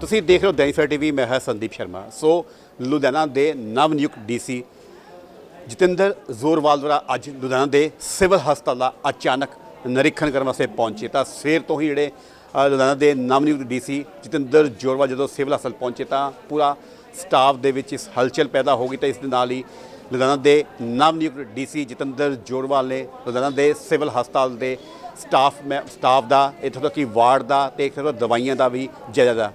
ਤੁਸੀਂ ਦੇਖ ਰਹੇ ਹੋ ਦੈਨਿਕ ਸਵੇਰਾ ਟੀਵੀ, ਮੈਂ ਹਾਂ ਸੰਦੀਪ ਸ਼ਰਮਾ। ਸੋ, ਲੁਧਿਆਣਾ ਦੇ ਨਵ ਨਿਯੁਕਤ ਡੀਸੀ ਜਤਿੰਦਰ ਜ਼ੋਰਵਾਲ ਦੁਆਰਾ ਅੱਜ ਲੁਧਿਆਣਾ ਦੇ ਸਿਵਲ ਹਸਪਤਾਲ ਦਾ ਅਚਾਨਕ ਨਿਰੀਖਣ ਕਰਨ ਵਾਸਤੇ ਪਹੁੰਚੇ। ਤਾਂ ਸਵੇਰ ਤੋਂ ਹੀ ਜਿਹੜੇ ਲੁਧਿਆਣਾ ਦੇ ਨਵ ਨਿਯੁਕਤ ਡੀਸੀ ਜਤਿੰਦਰ ਜ਼ੋਰਵਾਲ ਜਦੋਂ ਸਿਵਲ ਹਸਪਤਾਲ ਪਹੁੰਚੇ ਤਾਂ ਪੂਰਾ ਸਟਾਫ ਦੇ ਵਿੱਚ ਇਸ ਹਲਚਲ ਪੈਦਾ ਹੋ ਗਈ ਤਾਂ ਇਸ ਦੇ ਨਾਲ ਹੀ ਲੁਧਿਆਣਾ ਦੇ ਨਵ ਨਿਯੁਕਤ ਡੀਸੀ ਜਤਿੰਦਰ ਜ਼ੋਰਵਾਲ ਨੇ ਲੁਧਿਆਣਾ ਦੇ ਸਿਵਲ ਹਸਪਤਾਲ ਦੇ ਸਟਾਫ, ਮੈਂ, ਸਟਾਫ ਦਾ, ਇੱਥੋਂ ਤੱਕ ਕਿ ਵਾਰਡ ਦਾ ਤੇ ਇੱਥੋਂ ਤੱਕ ਦਵਾਈਆਂ ਦਾ ਵੀ ਜਾਇਜ਼ਾ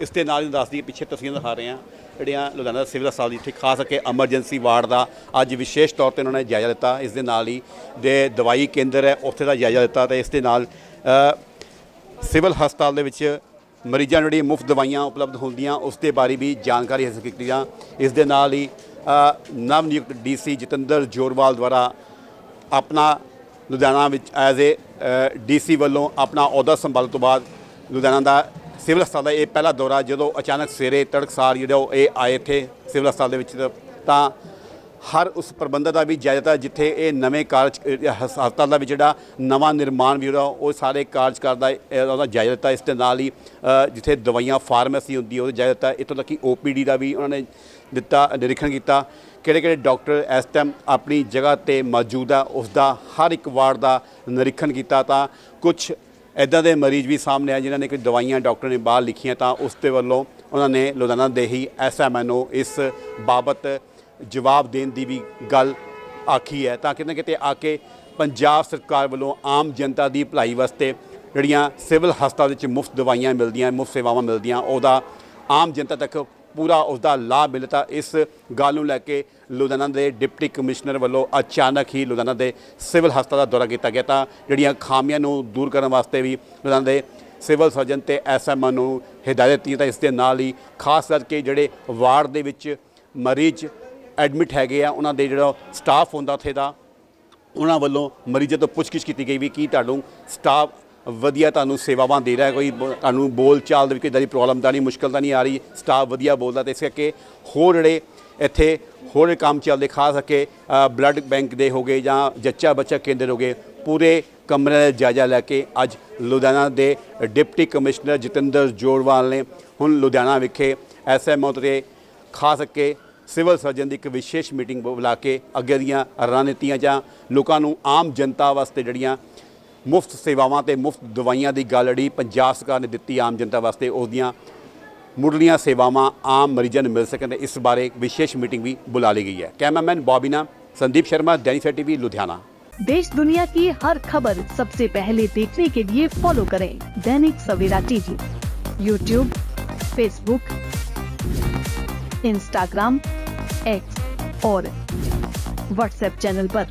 ਇਸ ਦੇ ਨਾਲ ਹੀ ਦੱਸ ਦਈਏ, ਪਿੱਛੇ ਤਸਵੀਰਾਂ ਦਿਖਾ ਰਹੇ ਹਾਂ, ਜਿਹੜੀਆਂ ਲੁਧਿਆਣਾ ਸਿਵਲ ਹਸਪਤਾਲ ਦੀ ਇੱਥੇ ਖਾਸ ਕਰਕੇ ਐਮਰਜੈਂਸੀ ਵਾਰਡ ਦਾ ਅੱਜ ਵਿਸ਼ੇਸ਼ ਤੌਰ ਤੇ ਉਹਨਾਂ ਨੇ ਜਾਇਜ਼ਾ ਲਿੱਤਾ। ਇਸ ਦੇ ਨਾਲ ਹੀ ਦੇ ਦਵਾਈ ਕੇਂਦਰ ਹੈ, ਉੱਥੇ ਦਾ ਜਾਇਜ਼ਾ ਲਿੱਤਾ ਤੇ ਇਸ ਦੇ ਨਾਲ ਸਿਵਲ ਹਸਪਤਾਲ ਦੇ ਵਿੱਚ ਮਰੀਜ਼ਾਂ ਨੂੰ ਜਿਹੜੀ ਮੁਫਤ ਦਵਾਈਆਂ ਉਪਲਬਧ ਹੁੰਦੀਆਂ, ਉਸ ਦੇ ਬਾਰੇ ਵੀ ਜਾਣਕਾਰੀ ਹਾਸਲ ਕੀਤੀ ਜਾਂ ਇਸ ਦੇ ਨਾਲ ਹੀ ਨਵ ਨਿਯੁਕਤ ਡੀਸੀ ਜਤਿੰਦਰ ਜੋਰਵਾਲ ਦੁਆਰਾ ਆਪਣਾ ਲੁਧਿਆਣਾ ਵਿੱਚ ਐਜ਼ ਏ ਡੀਸੀ ਵੱਲੋਂ ਆਪਣਾ ਅਹੁਦਾ ਸੰਭਾਲਣ ਤੋਂ ਬਾਅਦ ਲੁਧਿਆਣਾ ਦਾ ਸਿਵਲ ਹਸਪਤਾਲ ਦਾ ਇਹ ਪਹਿਲਾ ਦੌਰਾ ਜਦੋਂ ਅਚਾਨਕ ਸਵੇਰੇ ਤੜਕਸਾਰ ਜਿਹੜਾ ਉਹ ਇਹ ਆਏ ਇੱਥੇ ਸਿਵਲ ਹਸਪਤਾਲ ਦੇ ਵਿੱਚ ਤਾਂ ਹਰ ਉਸ ਪ੍ਰਬੰਧ ਦਾ ਵੀ ਜਾਇਜ਼ਾ ਲਿੱਤਾ ਜਿੱਥੇ ਇਹ ਨਵੇਂ ਕਾਰਜ ਹਸ- ਹਸਪਤਾਲ ਦਾ ਵੀ ਜਿਹੜਾ ਨਵਾਂ ਨਿਰਮਾਣ ਵੀ ਉਹਦਾ ਉਹ ਸਾਰੇ ਕਾਰਜ ਕਰਦਾ ਉਹਦਾ ਜਾਇਜ਼ਾ ਲਿੱਤਾ ਇਸ ਦੇ ਨਾਲ ਹੀ ਜਿੱਥੇ ਦਵਾਈਆਂ ਫਾਰਮੇਸੀ ਹੁੰਦੀ ਹੈ, ਉਹਦਾ ਜਾਇਜ਼ਾ ਲਿੱਤਾ ਇੱਥੋਂ ਤੱਕ ਕਿ ਓਪੀਡੀ ਦਾ ਵੀ ਉਹਨਾਂ ਨੇ ਦਿੱਤਾ, ਨਿਰੀਖਣ ਕੀਤਾ। ਕਿਹੜੇ ਕਿਹੜੇ ਡਾਕਟਰ ਇਸ ਟਾਈਮ ਆਪਣੀ ਜਗ੍ਹਾ ਤੇ ਮੌਜੂਦ ਆ ਉਸ ਦਾ ਹਰ ਇੱਕ ਵਾਰਡ ਦਾ ਨਿਰੀਖਣ ਕੀਤਾ ਤਾਂ ਕੁਝ ਇਦਾਂ ਦੇ ਮਰੀਜ਼ ਵੀ ਸਾਹਮਣੇ ਆ ਜਿਨ੍ਹਾਂ ਨੇ ਕੋਈ ਦਵਾਈਆਂ ਡਾਕਟਰ ਨੇ ਬਾਹਰ ਲਿਖੀਆਂ ਤਾਂ ਉਸ ਦੇ ਵੱਲੋਂ ਉਹਨਾਂ ਨੇ ਲੁਧਿਆਣਾ ਦੇ ਹੀ ਐਸਐਮਐਨਓ ਇਸ ਬਾਬਤ ਜਵਾਬ ਦੇਣ ਦੀ ਵੀ ਗੱਲ ਆਖੀ ਹੈ ਤਾਂ ਕਿਤੇ ਨਾ ਕਿਤੇ ਆ ਕੇ ਪੰਜਾਬ ਸਰਕਾਰ ਵੱਲੋਂ ਆਮ ਜਨਤਾ ਦੀ ਭਲਾਈ ਵਾਸਤੇ ਜਿਹੜੀਆਂ ਸਿਵਲ ਹਸਪਤਾਲ ਵਿੱਚ ਮੁਫਤ ਦਵਾਈਆਂ ਮਿਲਦੀਆਂ, ਮੁਫਤ ਸੇਵਾਵਾਂ ਮਿਲਦੀਆਂ, ਉਹਦਾ ਆਮ ਜਨਤਾ ਤੱਕ ਪੂਰਾ ਉਸ ਦਾ ਲਾਭ ਮਿਲਤਾ ਇਸ ਗੱਲ ਨੂੰ ਲੈ ਕੇ ਲੁਧਿਆਣਾ ਦੇ ਡਿਪਟੀ ਕਮਿਸ਼ਨਰ ਵੱਲੋਂ ਅਚਾਨਕ ਹੀ ਲੁਧਿਆਣਾ ਦੇ ਸਿਵਲ ਹਸਪਤਾਲ ਦਾ ਦੌਰਾ ਕੀਤਾ ਗਿਆ ਤਾਂ ਜਿਹੜੀਆਂ ਖਾਮੀਆਂ ਨੂੰ ਦੂਰ ਕਰਨ ਵਾਸਤੇ ਵੀ ਲੁਧਿਆਣਾ ਦੇ ਸਿਵਲ ਸਰਜਨ ਤੇ ਐਸਐਮਓ ਨੂੰ ਹਦਾਇਤ ਦਿੱਤੀ ਤਾਂ ਇਸ ਦੇ ਨਾਲ ਹੀ ਖਾਸ ਕਰਕੇ ਜਿਹੜੇ ਵਾਰਡ ਦੇ ਵਿੱਚ ਮਰੀਜ਼ ਐਡਮਿਟ ਹੈਗੇ ਆ, ਉਹਨਾਂ ਦੇ ਜਿਹੜਾ ਸਟਾਫ ਹੁੰਦਾ ਉੱਥੇ ਦਾ, ਉਹਨਾਂ ਵੱਲੋਂ ਮਰੀਜ਼ਾਂ ਤੋਂ ਪੁੱਛਗਿੱਛ ਕੀਤੀ ਗਈ ਵੀ ਕੀ ਤੁਹਾਨੂੰ ਸਟਾਫ ਵਧੀਆ ਤੁਹਾਨੂੰ ਸੇਵਾਵਾਂ ਦੇ ਰਿਹਾ ਕੋਈ ਬ- ਤੁਹਾਨੂੰ ਬੋਲ ਚਾਲ ਦੇ ਵਿੱਚ ਕੋਈ ਇਦਾਂ ਦੀ ਪ੍ਰੋਬਲਮ ਤਾਂ ਨਹੀਂ, ਮੁਸ਼ਕਲ ਤਾਂ ਨਹੀਂ ਆ ਰਹੀ ਸਟਾਫ ਵਧੀਆ ਬੋਲਦਾ ਤੇ ਇਸ ਕਰਕੇ ਹੋਰ ਜਿਹੜੇ ਇੱਥੇ ਹੋਰ ਕੰਮ ਚੱਲਦੇ, ਖਾਸ ਕਰਕੇ ਬਲੱਡ ਬੈਂਕ ਦੇ ਹੋਗੇ ਜਾਂ ਜੱਚਾ ਬੱਚਾ ਕੇਂਦਰ ਹੋਗੇ ਪੂਰੇ ਕਮਰਿਆਂ ਦਾ ਜਾਇਜ਼ਾ ਲੈ ਕੇ ਅੱਜ ਲੁਧਿਆਣਾ ਦੇ ਡਿਪਟੀ ਕਮਿਸ਼ਨਰ ਜਤਿੰਦਰ ਜੋੜਵਾਲ ਨੇ ਹੁਣ ਲੁਧਿਆਣਾ ਵਿਖੇ ਐਸਐਮਓ ਤੇ ਖਾਸ ਕਰਕੇ ਸਿਵਲ ਸਰਜਨ ਦੀ ਇੱਕ ਵਿਸ਼ੇਸ਼ ਮੀਟਿੰਗ ਬੁਲਾ ਕੇ ਅੱਗੇ ਦੀਆਂ ਰਣਨੀਤੀਆਂ ਜਾਂ ਲੋਕਾਂ ਨੂੰ ਆਮ ਜਨਤਾ ਵਾਸਤੇ ਜਿਹੜੀਆਂ ਮੁਫਤ ਸੇਵਾਵਾਂ ਤੇ ਮੁਫਤ ਦਵਾਈਆਂ ਦੀ ਗੱਲ ਅੜੀ ਪੰਜਾਬ ਸਰਕਾਰ ਨੇ ਦਿੱਤੀ ਆਮ ਜਨਤਾ ਵਾਸਤੇ, ਉਹਦੀਆਂ ਮੁੱਢਲੀਆਂ ਸੇਵਾਵਾਂ ਆਮ ਮਰੀਜ਼ਾਂ ਨੂੰ ਮਿਲ ਸਕਣ ਇਸ ਬਾਰੇ ਵਿਸ਼ੇਸ਼ ਮੀਟਿੰਗ ਵੀ ਬੁਲਾ ਲਈ ਗਈ ਹੈ। ਕੈਮਰਾਮੈਨ ਬੌਬੀਨਾ संदीप शर्मा डेनिफा टीवी लुधियाना देश दुनिया की हर खबर सबसे पहले देखने के लिए फॉलो करें Dainik Savera TV YouTube Facebook Instagram X और व्हाट्सएप चैनल पर।